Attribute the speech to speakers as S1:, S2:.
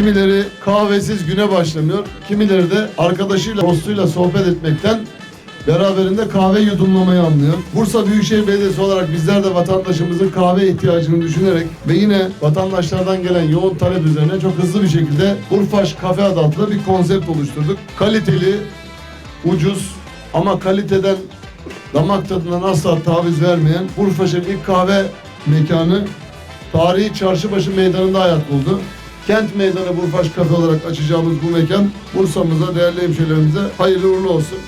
S1: Kimileri kahvesiz güne başlamıyor. Kimileri de arkadaşıyla, dostuyla sohbet etmekten beraberinde kahve yudumlamayı anlıyor. Bursa Büyükşehir Belediyesi olarak bizler de vatandaşımızın kahve ihtiyacını düşünerek ve yine vatandaşlardan gelen yoğun talep üzerine çok hızlı bir şekilde Urfaş Kafe adı altında bir konsept oluşturduk. Kaliteli, ucuz ama kaliteden damak tadından asla taviz vermeyen Urfaş'ın ilk kahve mekanı tarihi Çarşıbaşı Meydanı'nda hayat buldu. Kent Meydanı Burfaş Kafe olarak açacağımız bu mekan Bursa'mıza, değerli hemşehrilerimize hayırlı uğurlu olsun.